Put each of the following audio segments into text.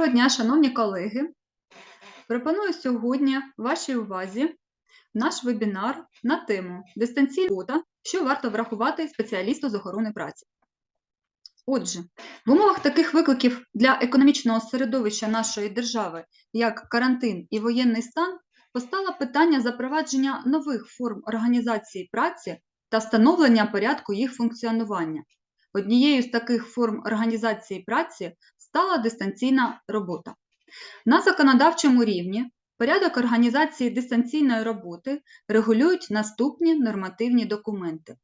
Доброго дня, шановні колеги. Пропоную сьогодні вашій увазі наш вебінар на тему дистанційна робота, що варто врахувати спеціалісту з охорони праці. Отже, в умовах таких викликів для економічного середовища нашої держави, як карантин і воєнний стан, постало питання запровадження нових форм організації праці та встановлення порядку їх функціонування. Однією з таких форм організації праці стала дистанційна робота. На законодавчому рівні порядок організації дистанційної роботи регулюють наступні нормативні документи.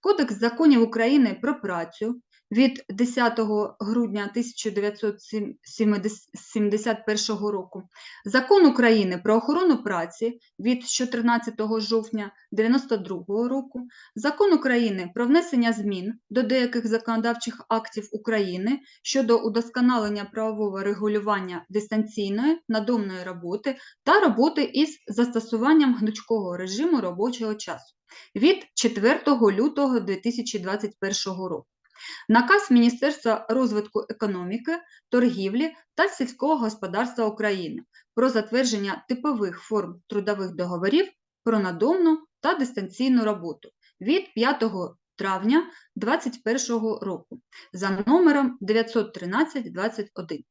Кодекс законів України про працю від 10 грудня 1971 року, Закон України про охорону праці від 14 жовтня 1992 року, Закон України про внесення змін до деяких законодавчих актів України щодо удосконалення правового регулювання дистанційної надомної роботи та роботи із застосуванням гнучкого режиму робочого часу від 4 лютого 2021 року. Наказ Міністерства розвитку економіки, торгівлі та сільського господарства України про затвердження типових форм трудових договорів про надомну та дистанційну роботу від 5 травня 2021 року за номером 913-21.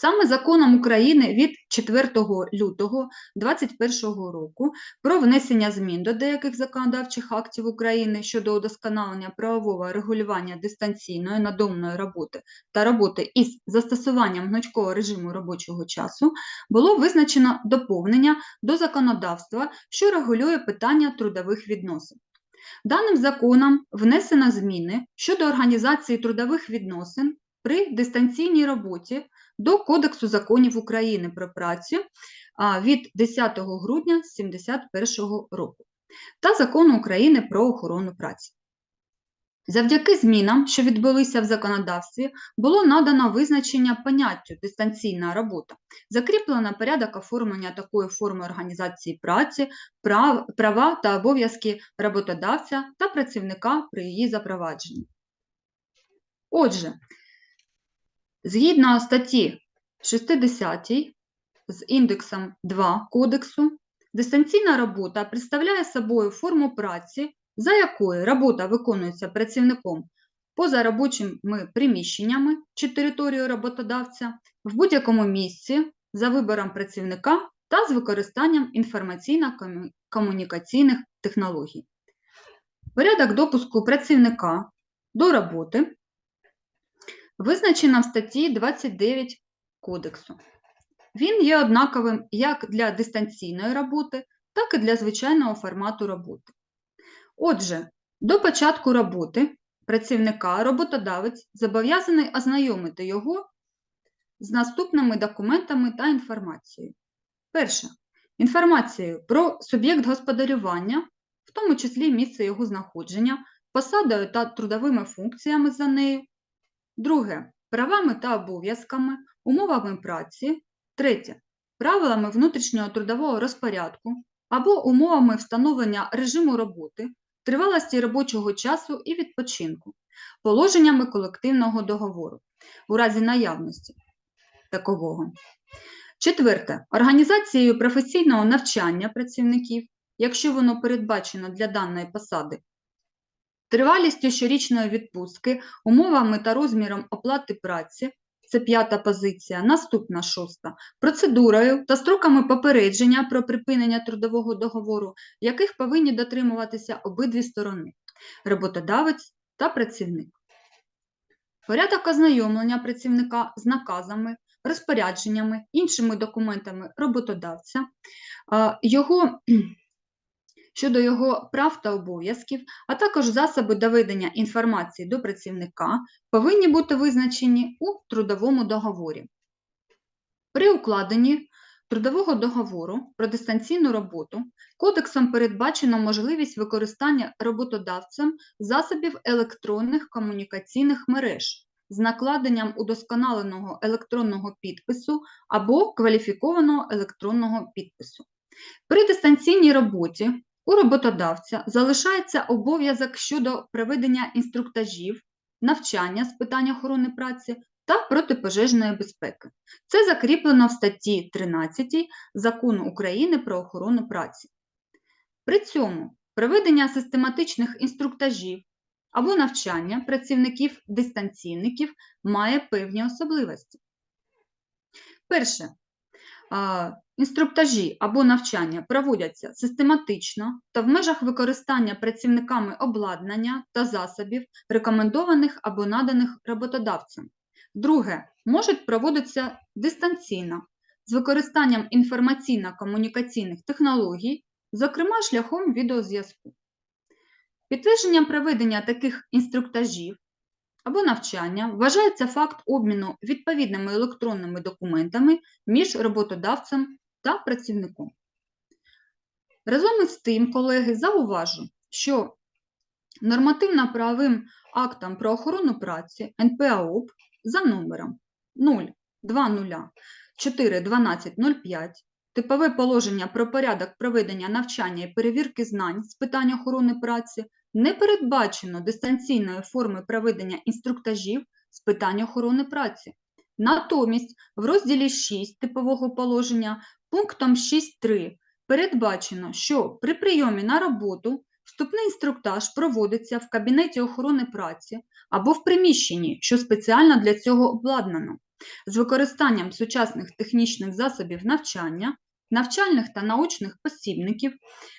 Саме законом України від 4 лютого 2021 року про внесення змін до деяких законодавчих актів України щодо удосконалення правового регулювання дистанційної надомної роботи та роботи із застосуванням гнучкого режиму робочого часу було визначено доповнення до законодавства, що регулює питання трудових відносин. Даним законом внесено зміни щодо організації трудових відносин при дистанційній роботі до Кодексу законів України про працю від 10 грудня 1971 року та Закону України про охорону праці. Завдяки змінам, що відбулися в законодавстві, було надано визначення поняттю дистанційна робота, закріплено порядок оформлення такої форми організації праці, прав, права та обов'язки роботодавця та працівника при її запровадженні. Отже, Згідно статті 60 з індексом 2 кодексу, дистанційна робота представляє собою форму праці, за якою робота виконується працівником поза робочими приміщеннями чи територією роботодавця в будь-якому місці за вибором працівника та з використанням інформаційно-комунікаційних технологій. Порядок допуску працівника до роботи визначена в статті 29 Кодексу. Він є однаковим як для дистанційної роботи, так і для звичайного формату роботи. Отже, до початку роботи працівника роботодавець зобов'язаний ознайомити його з наступними документами та інформацією. Перше. Інформацією про суб'єкт господарювання, в тому числі місце його знаходження, посадою та трудовими функціями за нею, Друге правами та обов'язками, умовами праці. Третє правилами внутрішнього трудового розпорядку або умовами встановлення режиму роботи, тривалості робочого часу і відпочинку, положеннями колективного договору у разі наявності такового. Четверте організацією професійного навчання працівників, якщо воно передбачено для даної посади Тривалістю щорічної відпустки, умовами та розміром оплати праці це п'ята позиція, наступна шоста, процедурою та строками попередження про припинення трудового договору, яких повинні дотримуватися обидві сторони роботодавець та працівник. Порядок ознайомлення працівника з наказами, розпорядженнями, іншими документами роботодавця, його щодо його прав та обов'язків, а також засоби доведення інформації до працівника повинні бути визначені у трудовому договорі. При укладенні трудового договору про дистанційну роботу кодексом передбачено можливість використання роботодавцем засобів електронних комунікаційних мереж з накладенням удосконаленого електронного підпису або кваліфікованого електронного підпису. При дистанційній роботі у роботодавця залишається обов'язок щодо проведення інструктажів, навчання з питань охорони праці та протипожежної безпеки. Це закріплено в статті 13 Закону України про охорону праці. При цьому проведення систематичних інструктажів або навчання працівників дистанційників має певні особливості. Перше, інструктажі або навчання проводяться систематично та в межах використання працівниками обладнання та засобів, рекомендованих або наданих роботодавцем. Друге, можуть проводитися дистанційно з використанням інформаційно-комунікаційних технологій, зокрема шляхом відеозв'язку. Підтвердженням проведення таких інструктажів або навчання вважається факт обміну відповідними електронними документами між роботодавцем та працівником. Разом із тим, колеги, зауважу, що нормативно-правовим актом про охорону праці НПАОП за номером 020-41205 Типове положення про порядок проведення навчання і перевірки знань з питань охорони праці не передбачено дистанційної форми проведення інструктажів з питань охорони праці. Натомість в розділі 6 типового положення пунктом 6.3 передбачено, що при прийомі на роботу вступний інструктаж проводиться в кабінеті охорони праці або в приміщенні, що спеціально для цього обладнано, з використанням сучасних технічних засобів навчання, навчальних та научних посібників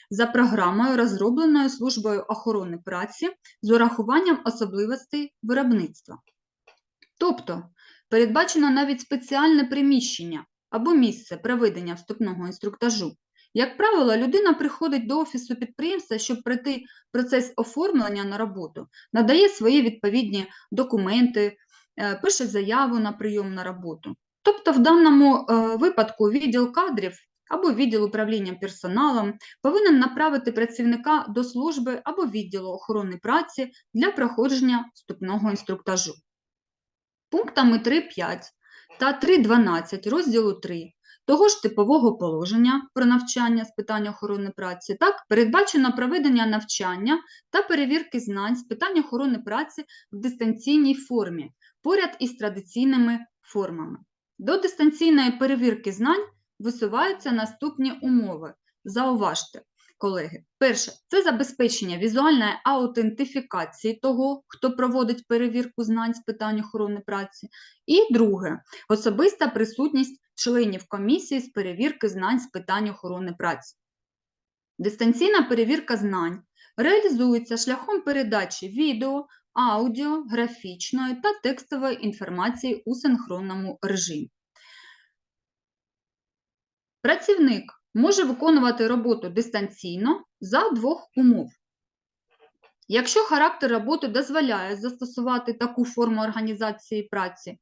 за програмою, розробленою Службою охорони праці з урахуванням особливостей виробництва. Тобто передбачено навіть спеціальне приміщення або місце проведення вступного інструктажу. Як правило, людина приходить до офісу підприємства, щоб пройти процес оформлення на роботу, надає свої відповідні документи, е, пише заяву на прийом на роботу. Тобто, в даному е, випадку відділ кадрів або відділ управління персоналом повинен направити працівника до служби або відділу охорони праці для проходження вступного інструктажу. Пунктами 3.5 та 3.12 розділу 3 того ж типового положення про навчання з питань охорони праці, так, передбачено проведення навчання та перевірки знань з питань охорони праці в дистанційній формі, поряд із традиційними формами. До дистанційної перевірки знань висуваються наступні умови. Зауважте, колеги. Перше, це забезпечення візуальної аутентифікації того, хто проводить перевірку знань з питань охорони праці. І друге, особиста присутність членів комісії з перевірки знань з питань охорони праці. Дистанційна перевірка знань реалізується шляхом передачі відео, аудіо, графічної та текстової інформації у синхронному режимі. Працівник може виконувати роботу дистанційно за двох умов. Якщо характер роботи дозволяє застосувати таку форму організації праці,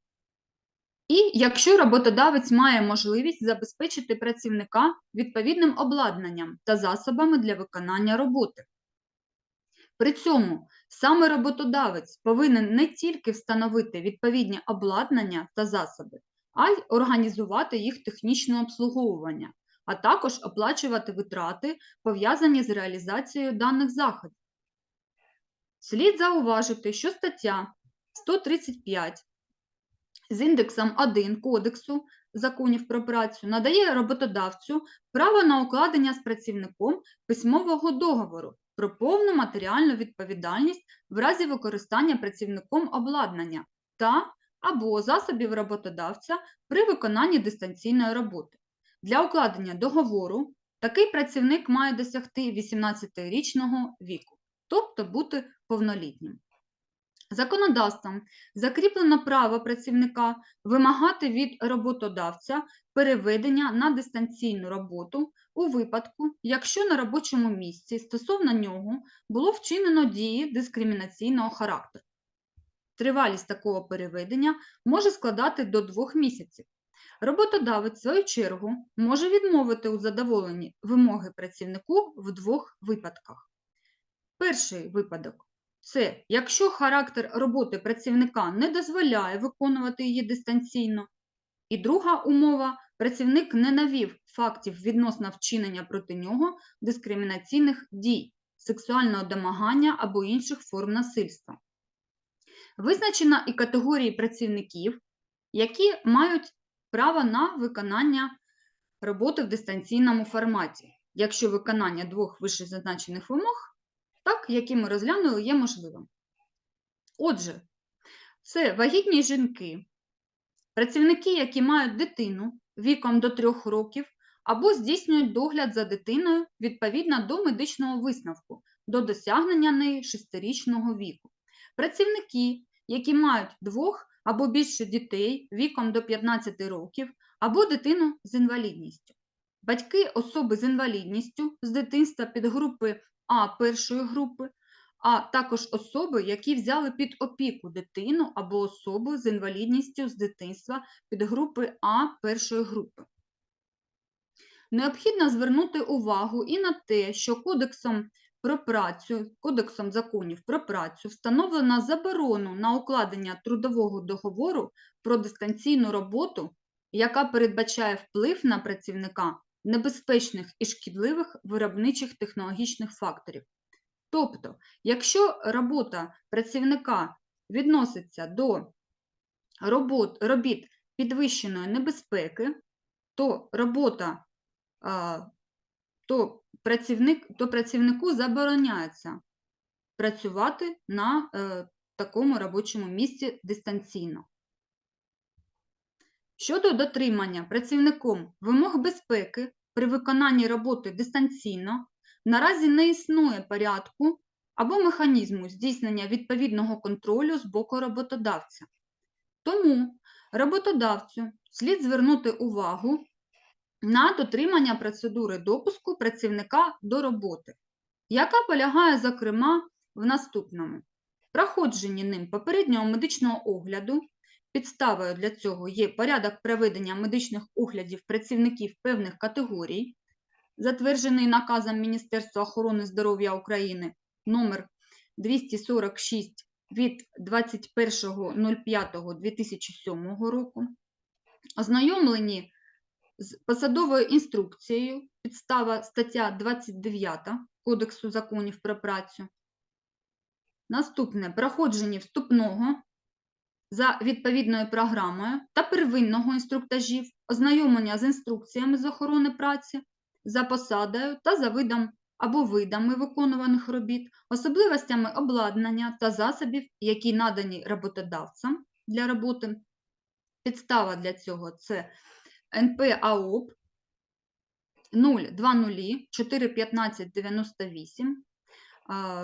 і якщо роботодавець має можливість забезпечити працівника відповідним обладнанням та засобами для виконання роботи. При цьому саме роботодавець повинен не тільки встановити відповідні обладнання та засоби, а й організувати їх технічне обслуговування, а також оплачувати витрати, пов'язані з реалізацією даних заходів. Слід зауважити, що стаття 135 з індексом 1 Кодексу законів про працю надає роботодавцю право на укладення з працівником письмового договору про повну матеріальну відповідальність в разі використання працівником обладнання та або засобів роботодавця при виконанні дистанційної роботи. Для укладення договору такий працівник має досягти 18-річного віку, тобто бути повнолітнім. Законодавством закріплено право працівника вимагати від роботодавця переведення на дистанційну роботу у випадку, якщо на робочому місці стосовно нього було вчинено дії дискримінаційного характеру. Тривалість такого переведення може складати до двох місяців. Роботодавець, в свою чергу, може відмовити у задоволенні вимоги працівнику в двох випадках. Перший випадок це якщо характер роботи працівника не дозволяє виконувати її дистанційно. І друга умова працівник не навів фактів відносно вчинення проти нього дискримінаційних дій, сексуального домагання або інших форм насильства. Визначено і категорії працівників, які мають право на виконання роботи в дистанційному форматі, якщо виконання двох вищезазначених вимог, так, які ми розглянули, є можливим. Отже, це вагітні жінки, працівники, які мають дитину віком до 3 років, або здійснюють догляд за дитиною відповідно до медичного висновку до досягнення неї 6-річного віку. Працівники, які мають двох або більше дітей віком до 15 років, або дитину з інвалідністю. Батьки особи з інвалідністю з дитинства підгрупи А першої групи, а також особи, які взяли під опіку дитину або особу з інвалідністю з дитинства підгрупи А першої групи. Необхідно звернути увагу і на те, що кодексом про працю, кодексом законів про працю встановлено заборону на укладення трудового договору про дистанційну роботу, яка передбачає вплив на працівника небезпечних і шкідливих виробничих технологічних факторів. Тобто, якщо робота працівника відноситься до робот, робіт підвищеної небезпеки, то робота, то, працівник, то працівнику забороняється працювати на е, такому робочому місці дистанційно. Щодо дотримання працівником вимог безпеки при виконанні роботи дистанційно, наразі не існує порядку або механізму здійснення відповідного контролю з боку роботодавця. Тому роботодавцю слід звернути увагу на дотримання процедури допуску працівника до роботи, яка полягає, зокрема, в наступному: проходженні ним попереднього медичного огляду. Підставою для цього є порядок проведення медичних оглядів працівників певних категорій, затверджений наказом Міністерства охорони здоров'я України номер 246 від 21.05.2007 року, ознайомлені з посадовою інструкцією, підстава стаття 29 Кодексу законів про працю. Наступне проходження вступного за відповідною програмою та первинного інструктажів, ознайомлення з інструкціями з охорони праці, за посадою та за видом або видами виконуваних робіт, особливостями обладнання та засобів, які надані роботодавцям для роботи. Підстава для цього це НП АОП 020 415 98.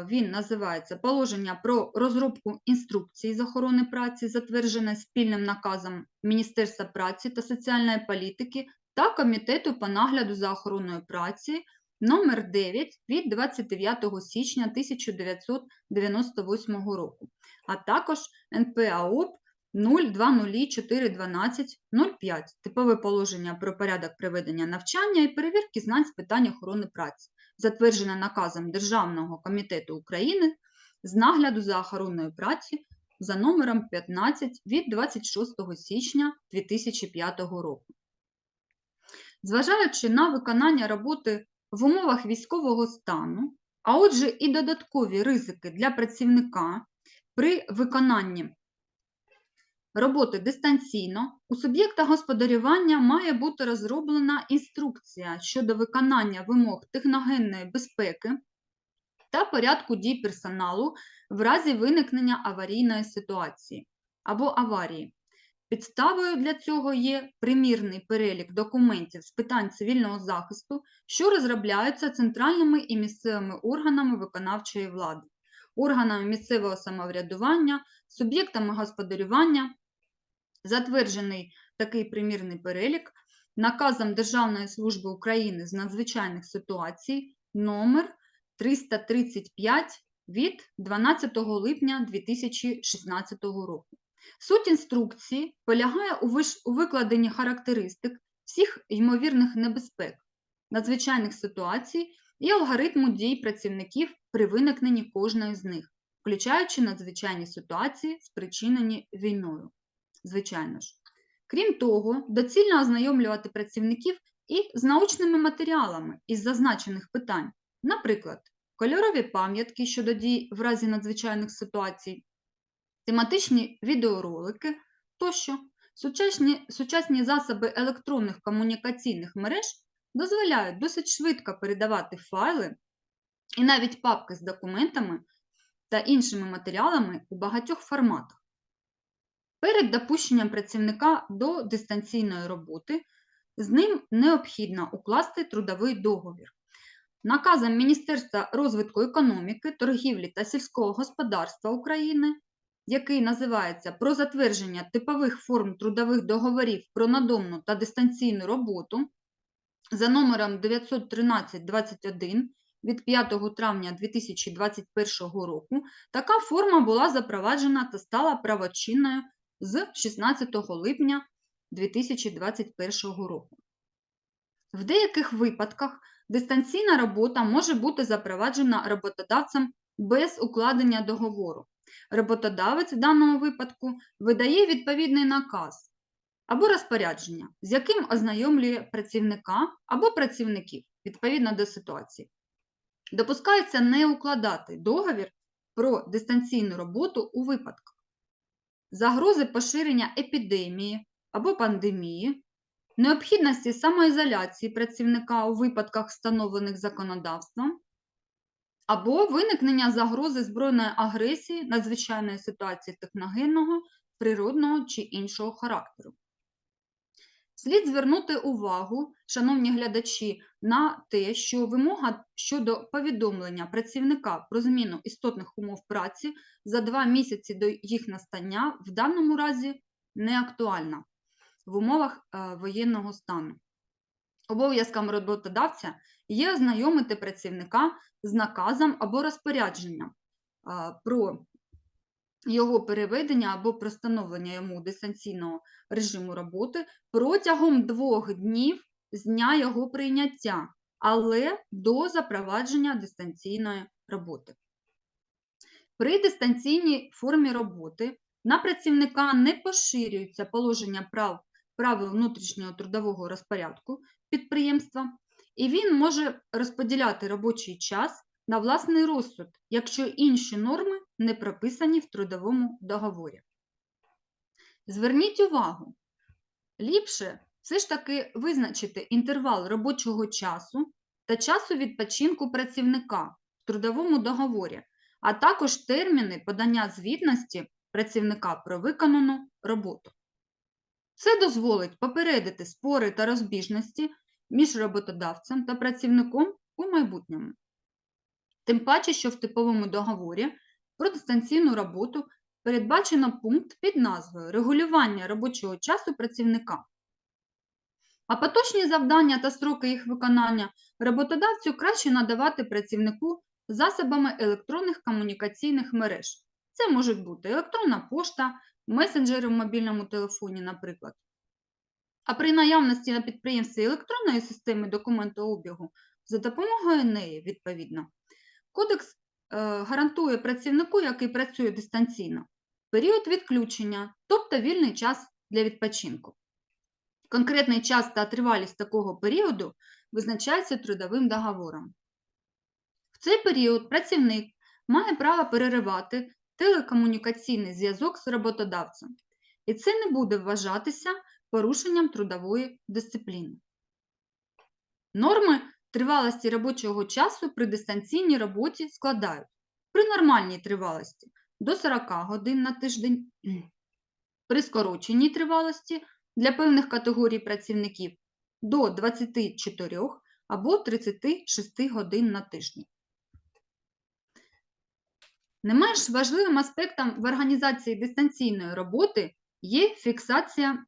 Він називається Положення про розробку інструкцій з охорони праці, затверджене спільним наказом Міністерства праці та соціальної політики та Комітету по нагляду за охороною праці номер 9 від 29 січня 1998 року, а також НПАОП 020412005 типове положення про порядок проведення навчання і перевірки знань з питань охорони праці, затверджене наказом Державного комітету України з нагляду за охороною праці за номером 15 від 26 січня 2005 року. Зважаючи на виконання роботи в умовах військового стану, а отже, і додаткові ризики для працівника при виконанні роботи дистанційно, у суб'єкта господарювання має бути розроблена інструкція щодо виконання вимог техногенної безпеки та порядку дій персоналу в разі виникнення аварійної ситуації або аварії. Підставою для цього є примірний перелік документів з питань цивільного захисту, що розробляються центральними і місцевими органами виконавчої влади, органами місцевого самоврядування, суб'єктами господарювання. Затверджений такий примірний перелік наказом Державної служби України з надзвичайних ситуацій номер 335 від 12 липня 2016 року. Суть інструкції полягає у, виш... у викладенні характеристик всіх ймовірних небезпек, надзвичайних ситуацій і алгоритму дій працівників при виникненні кожної з них, включаючи надзвичайні ситуації, спричинені війною. Звичайно ж. Крім того, доцільно ознайомлювати працівників і з научними матеріалами із зазначених питань, наприклад, кольорові пам'ятки щодо дій в разі надзвичайних ситуацій, тематичні відеоролики тощо, Сучасні, сучасні засоби електронних комунікаційних мереж дозволяють досить швидко передавати файли і навіть папки з документами та іншими матеріалами у багатьох форматах. Перед допущенням працівника до дистанційної роботи з ним необхідно укласти трудовий договір. Наказом Міністерства розвитку економіки, торгівлі та сільського господарства України, який називається Про затвердження типових форм трудових договорів про надомну та дистанційну роботу за номером 913-21 від 5 травня 2021 року, така форма була запроваджена та стала правочинною з 16 липня 2021 року. В деяких випадках дистанційна робота може бути запроваджена роботодавцем без укладення договору. Роботодавець в даному випадку видає відповідний наказ або розпорядження, з яким ознайомлює працівника або працівників відповідно до ситуації. Допускається не укладати договір про дистанційну роботу у випадках загрози поширення епідемії або пандемії, необхідності самоізоляції працівника у випадках, встановлених законодавством, або виникнення загрози збройної агресії, надзвичайної ситуації техногенного, природного чи іншого характеру. Слід звернути увагу, шановні глядачі, на те, що вимога щодо повідомлення працівника про зміну істотних умов праці за два місяці до їх настання в даному разі не актуальна в умовах е, воєнного стану. Обов'язком роботодавця є ознайомити працівника з наказом або розпорядженням е, про його переведення або про встановлення йому дистанційного режиму роботи протягом двох днів з дня його прийняття, але до запровадження дистанційної роботи. При дистанційній формі роботи на працівника не поширюються положення прав правил внутрішнього трудового розпорядку підприємства, і він може розподіляти робочий час на власний розсуд, якщо інші норми не прописані в трудовому договорі. Зверніть увагу, ліпше все ж таки визначити інтервал робочого часу та часу відпочинку працівника в трудовому договорі, а також терміни подання звітності працівника про виконану роботу. Це дозволить попередити спори та розбіжності між роботодавцем та працівником у майбутньому. Тим паче, що в типовому договорі про дистанційну роботу передбачено пункт під назвою Регулювання робочого часу працівника. А поточні завдання та строки їх виконання роботодавцю краще надавати працівнику засобами електронних комунікаційних мереж. Це можуть бути електронна пошта, месенджери в мобільному телефоні, наприклад. А при наявності на підприємстві електронної системи документообігу за допомогою неї, відповідно, кодекс е, гарантує працівнику, який працює дистанційно, період відключення, тобто вільний час для відпочинку. Конкретний час та тривалість такого періоду визначається трудовим договором. В цей період працівник має право переривати телекомунікаційний зв'язок з роботодавцем, і це не буде вважатися порушенням трудової дисципліни. Норми тривалості робочого часу при дистанційній роботі складають при нормальній тривалості до 40 годин на тиждень, при скороченій тривалості для певних категорій працівників до 24 або 36 годин на тиждень. Не менш важливим аспектом в організації дистанційної роботи є фіксація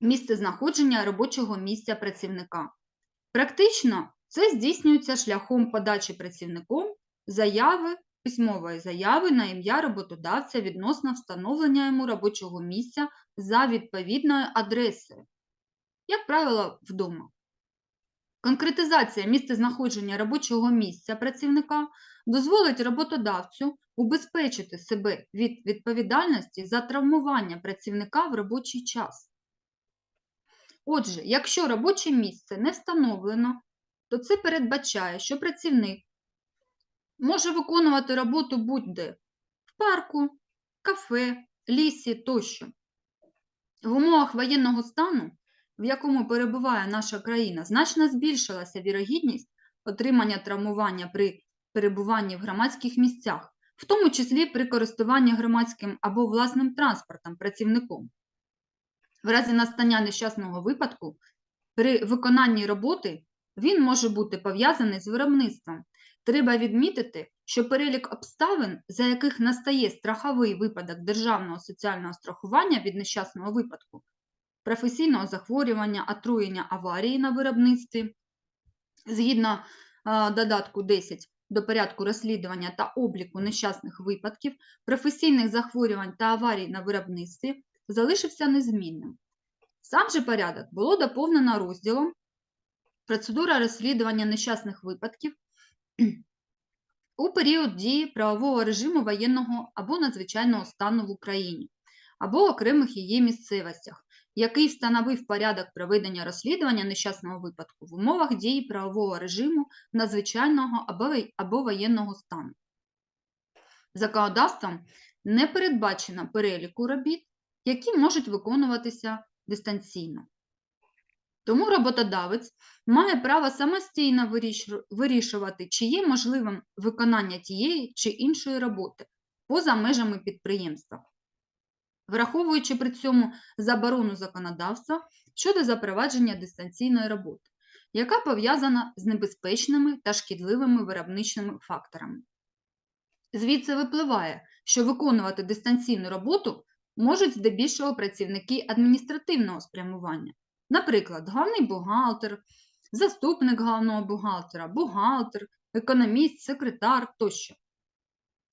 місцезнаходження робочого місця працівника. Практично це здійснюється шляхом подачі працівником заяви, письмової заяви на ім'я роботодавця відносно встановлення йому робочого місця за відповідною адресою, як правило, вдома. Конкретизація місцезнаходження робочого місця працівника дозволить роботодавцю убезпечити себе від відповідальності за травмування працівника в робочий час. Отже, якщо робоче місце не встановлено, то це передбачає, що працівник може виконувати роботу будь-де в парку, кафе, лісі тощо. В умовах воєнного стану, в якому перебуває наша країна, значно збільшилася вірогідність отримання травмування при перебуванні в громадських місцях, в тому числі при користуванні громадським або власним транспортом працівником. В разі настання нещасного випадку при виконанні роботи він може бути пов'язаний з виробництвом. Треба відмітити, що перелік обставин, за яких настає страховий випадок державного соціального страхування від нещасного випадку, професійного захворювання, отруєння аварії на виробництві, згідно а, додатку 10 до порядку розслідування та обліку нещасних випадків, професійних захворювань та аварій на виробництві залишився незмінним. Сам же порядок було доповнено розділом Процедура розслідування нещасних випадків у період дії правового режиму воєнного або надзвичайного стану в Україні або окремих її місцевостях, який встановив порядок проведення розслідування нещасного випадку в умовах дії правового режиму надзвичайного або, воєнного стану. Законодавством не передбачено переліку робіт, які можуть виконуватися дистанційно. Тому роботодавець має право самостійно вирішувати, чи є можливим виконання тієї чи іншої роботи поза межами підприємства, враховуючи при цьому заборону законодавства щодо запровадження дистанційної роботи, яка пов'язана з небезпечними та шкідливими виробничими факторами. Звідси випливає, що виконувати дистанційну роботу можуть здебільшого працівники адміністративного спрямування, наприклад, головний бухгалтер, заступник головного бухгалтера, бухгалтер, економіст, секретар тощо.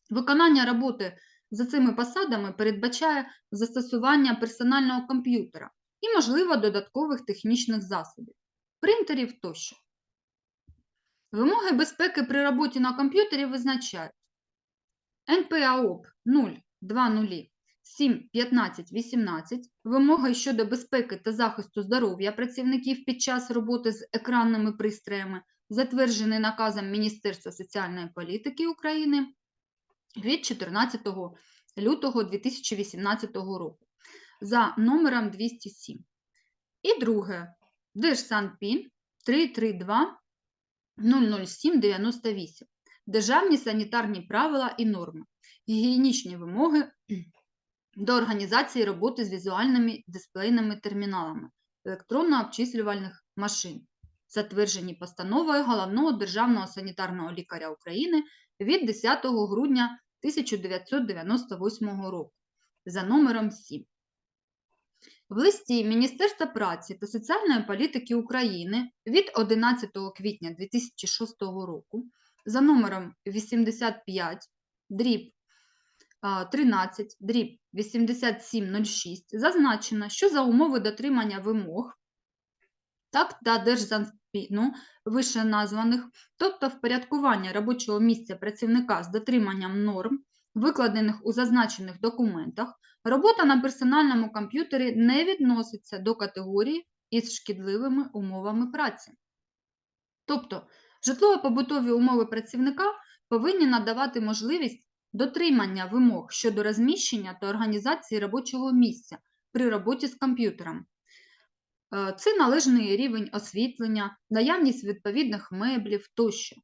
Виконання роботи за цими посадами передбачає застосування персонального комп'ютера і, можливо, додаткових технічних засобів, принтерів тощо. Вимоги безпеки при роботі на комп'ютері визначають НПАОП 020 7 15 18 вимоги щодо безпеки та захисту здоров'я працівників під час роботи з екранними пристроями, затверджений наказом Міністерства соціальної політики України від 14 лютого 2018 року за номером 207. І друге, Держсанпін 332 007 98. Державні санітарні правила і норми, гігієнічні вимоги до організації роботи з візуальними дисплейними терміналами електронно-обчислювальних машин, затверджені постановою Головного державного санітарного лікаря України від 10 грудня 1998 року за номером 7. В листі Міністерства праці та соціальної політики України від 11 квітня 2006 року за номером 85 дріб 13 дріб 8706 зазначено, що за умови дотримання вимог так та Держзанспіну вище названих, тобто впорядкування робочого місця працівника з дотриманням норм, викладених у зазначених документах, робота на персональному комп'ютері не відноситься до категорії із шкідливими умовами праці. Тобто, житлово-побутові умови працівника повинні надавати можливість дотримання вимог щодо розміщення та організації робочого місця при роботі з комп'ютером. Е, Це належний рівень освітлення, наявність відповідних меблів тощо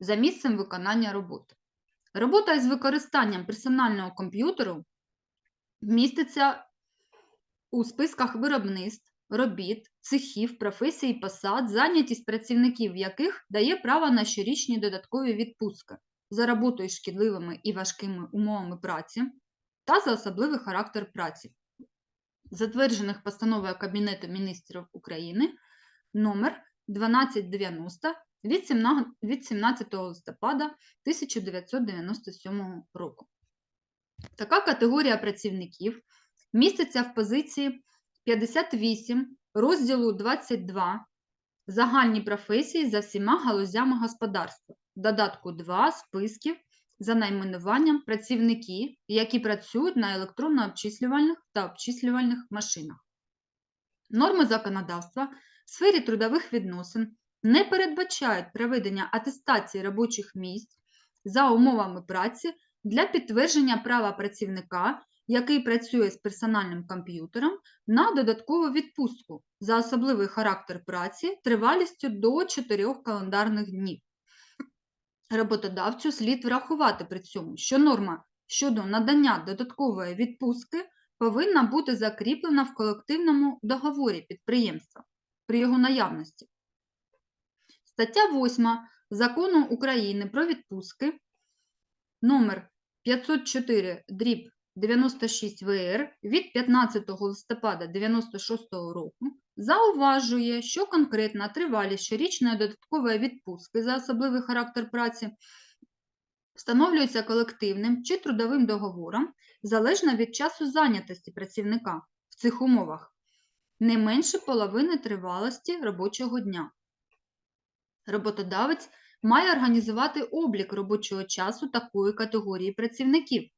за місцем виконання роботи. Робота із використанням персонального комп'ютеру міститься у списках виробництв, робіт, цехів, професій, посад, зайнятість працівників яких дає право на щорічні додаткові відпустки за роботою шкідливими і важкими умовами праці та за особливий характер праці, затверджених постановою Кабінету міністрів України номер 1290 від 17 від 17 листопада 1997 року. Така категорія працівників міститься в позиції 58 розділу 22 загальні професії за всіма галузями господарства, додатку 2 списків за найменуванням працівники, які працюють на електронно-обчислювальних та обчислювальних машинах. Норми законодавства в сфері трудових відносин не передбачають проведення атестації робочих місць за умовами праці для підтвердження права працівника який працює з персональним комп'ютером, на додаткову відпустку за особливий характер праці тривалістю до 4 календарних днів. Роботодавцю слід врахувати при цьому, що норма щодо надання додаткової відпустки повинна бути закріплена в колективному договорі підприємства при його наявності. Стаття 8 Закону України про відпустки номер 504 дріб 96 ВР від 15 листопада 96 року зауважує, що конкретна тривалість щорічної додаткової відпустки за особливий характер праці встановлюється колективним чи трудовим договором залежно від часу зайнятості працівника в цих умовах не менше половини тривалості робочого дня. Роботодавець має організувати облік робочого часу такої категорії працівників.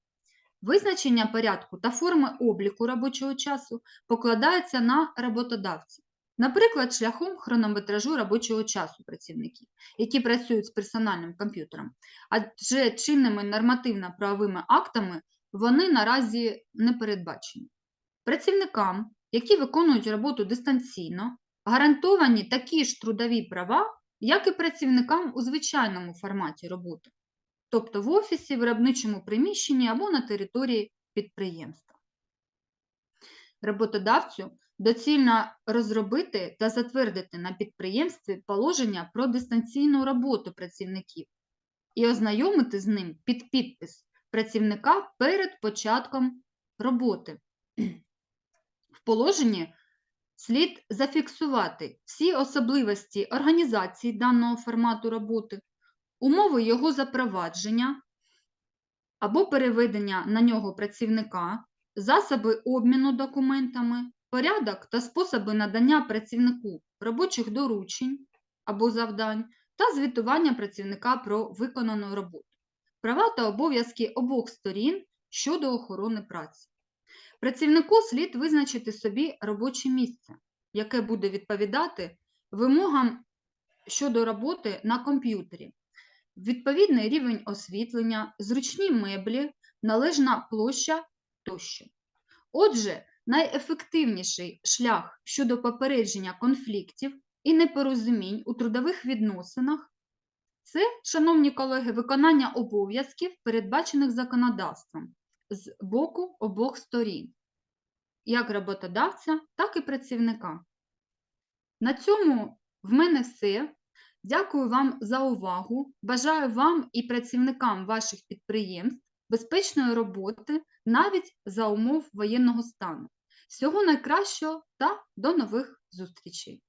Визначення порядку та форми обліку робочого часу покладається на роботодавця, наприклад, шляхом хронометражу робочого часу працівників, які працюють з персональним комп'ютером, адже чинними нормативно-правовими актами вони наразі не передбачені. Працівникам, які виконують роботу дистанційно, гарантовані такі ж трудові права, як і працівникам у звичайному форматі роботи, тобто в офісі, виробничому приміщенні або на території підприємства. Роботодавцю доцільно розробити та затвердити на підприємстві положення про дистанційну роботу працівників і ознайомити з ним під підпис працівника перед початком роботи. В положенні слід зафіксувати всі особливості організації даного формату роботи, умови його запровадження або переведення на нього працівника, засоби обміну документами, порядок та способи надання працівнику робочих доручень або завдань та звітування працівника про виконану роботу, права та обов'язки обох сторін щодо охорони праці. Працівнику слід визначити собі робоче місце, яке буде відповідати вимогам щодо роботи на комп'ютері, відповідний рівень освітлення, зручні меблі, належна площа тощо. Отже, найефективніший шлях щодо попередження конфліктів і непорозумінь у трудових відносинах це, шановні колеги, виконання обов'язків, передбачених законодавством з боку обох сторін, як роботодавця, так і працівника. На цьому в мене все. Дякую вам за увагу. Бажаю вам і працівникам ваших підприємств безпечної роботи навіть за умов воєнного стану. Всього найкращого та до нових зустрічей!